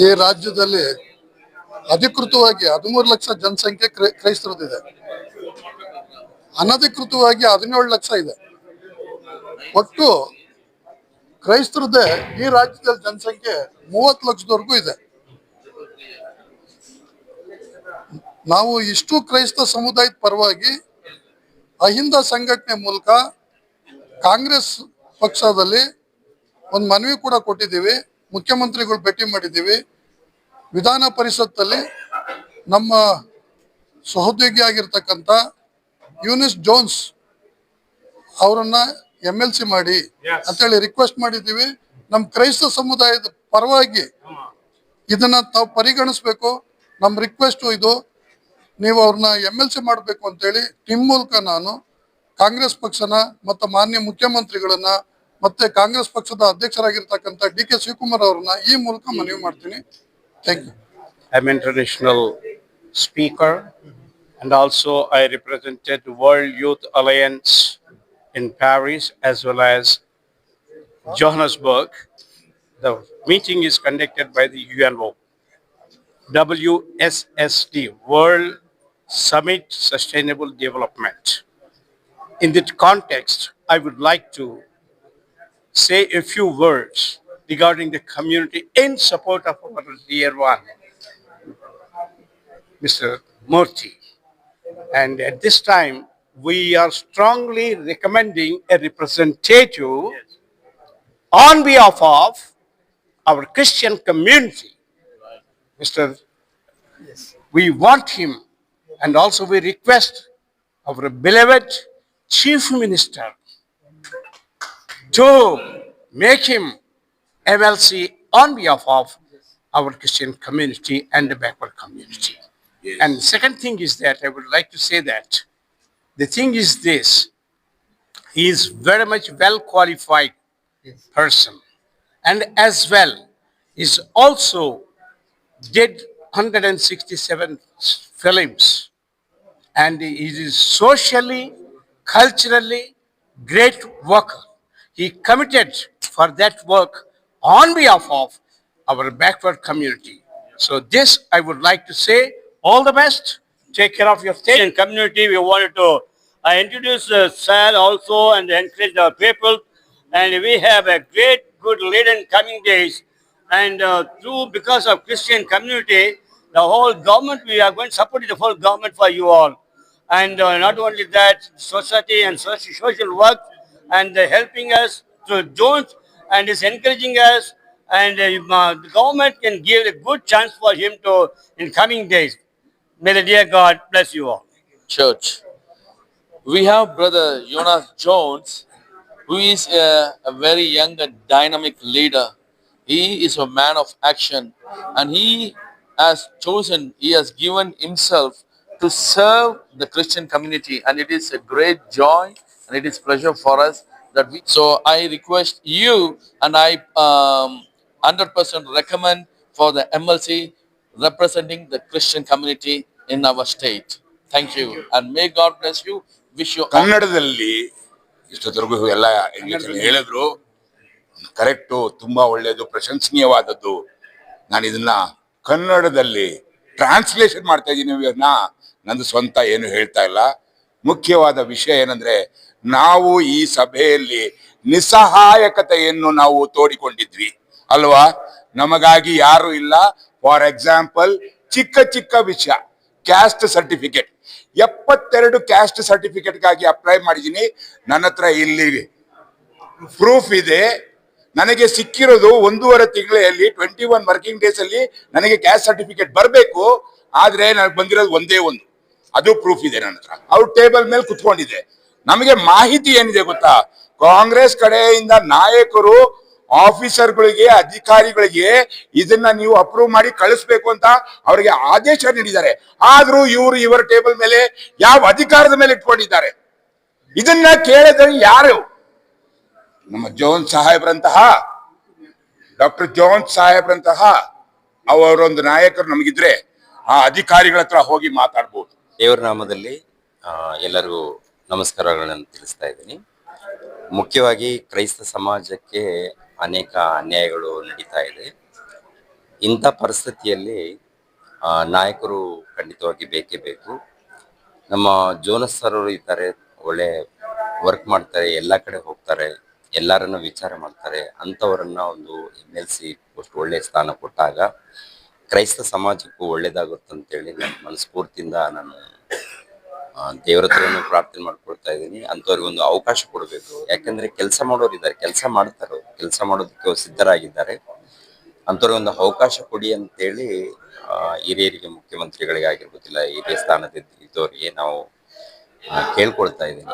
ಈ ರಾಜ್ಯದಲ್ಲಿ ಅಧಿಕೃತವಾಗಿ ಹದಿಮೂರು ಲಕ್ಷ ಜನಸಂಖ್ಯೆ ಕ್ರೈ- ಕ್ರೈಸ್ತರದಿದೆ. ಅನಧಿಕೃತವಾಗಿ ಹದಿನೇಳು ಲಕ್ಷ ಇದೆ. ಒಟ್ಟು ಕ್ರೈಸ್ತರದೇ ಈ ರಾಜ್ಯದಲ್ಲಿ ಜನಸಂಖ್ಯೆ ಮೂವತ್ತು ಲಕ್ಷದವರೆಗೂ ಇದೆ. ನಾವು ಇಷ್ಟು ಕ್ರೈಸ್ತ ಸಮುದಾಯದ ಪರವಾಗಿ ಅಹಿಂದ ಸಂಘಟನೆ ಮೂಲಕ ಕಾಂಗ್ರೆಸ್ ಪಕ್ಷದಲ್ಲಿ ಒಂದು ಮನವಿ ಕೂಡ ಕೊಟ್ಟಿದ್ದೀವಿ. ಮುಖ್ಯಮಂತ್ರಿಗಳು ಭೇಟಿ ಮಾಡಿದ್ದೀವಿ. ವಿಧಾನ ಪರಿಷತ್ತಲ್ಲಿ ನಮ್ಮ ಸಹೋದ್ಯೋಗಿ ಆಗಿರ್ತಕ್ಕಂಥ ಯೂನಿಸ್ ಜೋನ್ಸ್ ಅವರನ್ನ ಎಂ ಎಲ್ ಸಿ ಮಾಡಿ ಅಂತೇಳಿ ರಿಕ್ವೆಸ್ಟ್ ಮಾಡಿದ್ದೀವಿ. ನಮ್ಮ ಕ್ರೈಸ್ತ ಸಮುದಾಯದ ಪರವಾಗಿ ಇದನ್ನ ತಾವು ಪರಿಗಣಿಸ್ಬೇಕು. ನಮ್ಮ ರಿಕ್ವೆಸ್ಟ್ ಇದು. ನೀವು ಅವ್ರನ್ನ ಎಂ ಎಲ್ ಸಿ ಮಾಡಬೇಕು ಅಂತೇಳಿ ನಿಮ್ಮ ಮೂಲಕ ನಾನು ಕಾಂಗ್ರೆಸ್ ಪಕ್ಷನ ಮತ್ತು ಮಾನ್ಯ ಮುಖ್ಯಮಂತ್ರಿಗಳನ್ನ ಮತ್ತೆ ಕಾಂಗ್ರೆಸ್ ಪಕ್ಷದ ಅಧ್ಯಕ್ಷರಾಗಿರ್ತಕ್ಕಂಥ ಡಿ ಕೆ ಶಿವಕುಮಾರ್ ಅವ್ರನ್ನ ಈ ಮೂಲಕ ಮನವಿ ಮಾಡ್ತೀನಿ thank you I'm international speaker and also I represented World Youth Alliance in Paris as well as Johannesburg. The meeting is conducted by the UNO. WSSD, World Summit Sustainable Development. In that context, I would like to say a few words regarding the community in support of our dear one, Mr. Murthy. And at this time, we are strongly recommending a representative on behalf of our Christian community. Mr. We want him and also we request our beloved Chief Minister to make him MLC on behalf of our Christian community and the backward community. And the second thing is that I would like to say that the thing is this, he is very much well qualified person and as well is also did 167 films and he is socially, culturally great worker. He committed for that work on behalf of our backward community. So this I would like to say, all the best, take care of your state. Christian community, we wanted to uh, introduce uh, Sir also and encourage our people. And we have a great, good leader in coming days. And uh, through, because of Christian community, the whole government, we are going to support the whole government for you all. And uh, not only that, society and social work and helping us through Jones and is encouraging us. And uh, the government can give a good chance for him to in coming days. May the dear God bless you all. church. We have brother Jonas Jones, who is a, a very young and dynamic leader. He is a man of action and he has chosen, he has given himself to serve the Christian community and it is a great joy and it is pleasure for us that we, so I request you and I um, 100% recommend for the MLC representing the Christian community in our state. Thank you and may God bless you. Wish you ಕನ್ನಡದಲ್ಲಿ ella ಎಲ್ಲ ಇಂಗ್ಲಿಷಲ್ಲಿ ಹೇಳಿದ್ರು correct ತುಂಬಾ ಒಳ್ಳೇದು ಪ್ರಶಂಸನೀಯವಾದದ್ದು ನಾನು ಇದನ್ನ ಕನ್ನಡದಲ್ಲಿ translation ಮಾಡ್ತಾ ಇದ್ದೀನಿ ಇವನ್ನ ನಂದು ಸ್ವಂತ ಏನು ಹೇಳ್ತಾ ಇಲ್ಲ ಮುಖ್ಯವಾದ ವಿಷಯ ಏನಂದ್ರೆ ನಾವು ಈ ಸಭೆಯಲ್ಲಿ ನಿಸ್ಸಹಾಯಕತೆಯನ್ನು ನಾವು ತೋಡಿಕೊಂಡಿದ್ವಿ, ಅಲ್ವಾ? ನಮಗಾಗಿ ಯಾರು ಇಲ್ಲ. ಫಾರ್ ಎಕ್ಸಾಂಪಲ್ ಚಿಕ್ಕ ಚಿಕ್ಕ ವಿಷಯ ಕ್ಯಾಸ್ಟ್ ಸರ್ಟಿಫಿಕೇಟ್ ಎಪ್ಪತ್ತೆರಡು ಕ್ಯಾಸ್ಟ್ ಸರ್ಟಿಫಿಕೇಟ್ಗಾಗಿ ಅಪ್ಲೈ ಮಾಡಿದ್ದೀನಿ. ನನ್ನ ಹತ್ರ ಇಲ್ಲಿ ಪ್ರೂಫ್ ಇದೆ. ನನಗೆ ಸಿಕ್ಕಿರೋದು ಒಂದೂವರೆ ತಿಂಗಳಲ್ಲಿ ಟ್ವೆಂಟಿ ಒನ್ ವರ್ಕಿಂಗ್ ಡೇಸ್ ಅಲ್ಲಿ ನನಗೆ ಕ್ಯಾಸ್ಟ್ ಸರ್ಟಿಫಿಕೇಟ್ ಬರಬೇಕು. ಆದ್ರೆ ನನಗೆ ಬಂದಿರೋದು ಒಂದೇ ಒಂದು. ಅದು ಪ್ರೂಫ್ ಇದೆ ನನ್ನ ಹತ್ರ. ಅವ್ರ ಟೇಬಲ್ ಮೇಲೆ ಕುತ್ಕೊಂಡಿದೆ. ನಮಗೆ ಮಾಹಿತಿ ಏನಿದೆ ಗೊತ್ತಾ? ಕಾಂಗ್ರೆಸ್ ಕಡೆಯಿಂದ ನಾಯಕರು ಆಫೀಸರ್ಗಳಿಗೆ ಅಧಿಕಾರಿಗಳಿಗೆ ಇದನ್ನ ನೀವು ಅಪ್ರೂವ್ ಮಾಡಿ ಕಳಿಸ್ಬೇಕು ಅಂತ ಅವರಿಗೆ ಆದೇಶ ನೀಡಿದ್ದಾರೆ. ಆದ್ರೂ ಇವರು ಇವರ ಟೇಬಲ್ ಮೇಲೆ, ಯಾವ ಅಧಿಕಾರದ ಮೇಲೆ ಇಟ್ಕೊಂಡಿದ್ದಾರೆ? ಇದನ್ನ ಕೇಳಿದ್ರೆ ಯಾರು? ನಮ್ಮ ಜೋನ್ ಸಾಹೇಬ್ರಂತಹ, ಡಾಕ್ಟರ್ ಜೋನ್ ಸಾಹೇಬ್ರಂತಹ ಅವರೊಂದು ನಾಯಕರು ನಮಗಿದ್ರೆ ಆ ಅಧಿಕಾರಿಗಳ ಹತ್ರ ಹೋಗಿ ಮಾತಾಡ್ಬೋದು. ದೇವರ ನಾಮದಲ್ಲಿ ಎಲ್ಲರಿಗೂ ನಮಸ್ಕಾರಗಳನ್ನು ತಿಳಿಸ್ತಾ ಇದ್ದೀನಿ. ಮುಖ್ಯವಾಗಿ ಕ್ರೈಸ್ತ ಸಮಾಜಕ್ಕೆ ಅನೇಕ ಅನ್ಯಾಯಗಳು ನಡೀತಾ ಇದೆ. ಇಂಥ ಪರಿಸ್ಥಿತಿಯಲ್ಲಿ ನಾಯಕರು ಖಂಡಿತವಾಗಿ ಬೇಕೇ ಬೇಕು. ನಮ್ಮ ಜೋನಸ್ ಸರ್ ಅವರು ಇದ್ದಾರೆ, ಒಳ್ಳೆ ವರ್ಕ್ ಮಾಡ್ತಾರೆ, ಎಲ್ಲ ಕಡೆ ಹೋಗ್ತಾರೆ, ಎಲ್ಲರನ್ನ ವಿಚಾರ ಮಾಡ್ತಾರೆ, ಅಂಥವರನ್ನು ಒಂದು ಎಂ ಎಲ್ ಸಿ ಒಳ್ಳೆ ಸ್ಥಾನ ಕೊಟ್ಟಾಗ ಕ್ರೈಸ್ತ ಸಮಾಜಕ್ಕೂ ಒಳ್ಳೇದಾಗುತ್ತೆ ಅಂತೇಳಿ ನನ್ನ ಮನಸ್ಫೂರ್ತಿಯಿಂದ ನಾನು ದೇವರತ್ರವನ್ನು ಪ್ರಾರ್ಥನೆ ಮಾಡ್ಕೊಳ್ತಾ ಇದ್ದೀನಿ. ಅಂಥವ್ರಿಗೆ ಒಂದು ಅವಕಾಶ ಕೊಡಬೇಕು. ಯಾಕಂದ್ರೆ ಕೆಲಸ ಮಾಡೋರು ಇದ್ದಾರೆ. ಕೆಲಸ ಮಾಡ್ತಾರೆ. ಕೆಲಸ ಮಾಡೋದಕ್ಕೆ ಸಿದ್ಧರಾಗಿದ್ದಾರೆ. ಅಂಥವ್ರಿಗೆ ಒಂದು ಅವಕಾಶ ಕೊಡಿ ಅಂತೇಳಿ ಹಿರಿಯರಿಗೆ, ಮುಖ್ಯಮಂತ್ರಿಗಳಿಗೆ ಆಗಿರ್ಬೋದಿಲ್ಲ, ಹಿರಿಯ ಸ್ಥಾನದ ಇದ್ದವರಿಗೆ ನಾವು ಕೇಳ್ಕೊಳ್ತಾ ಇದ್ದೀನಿ.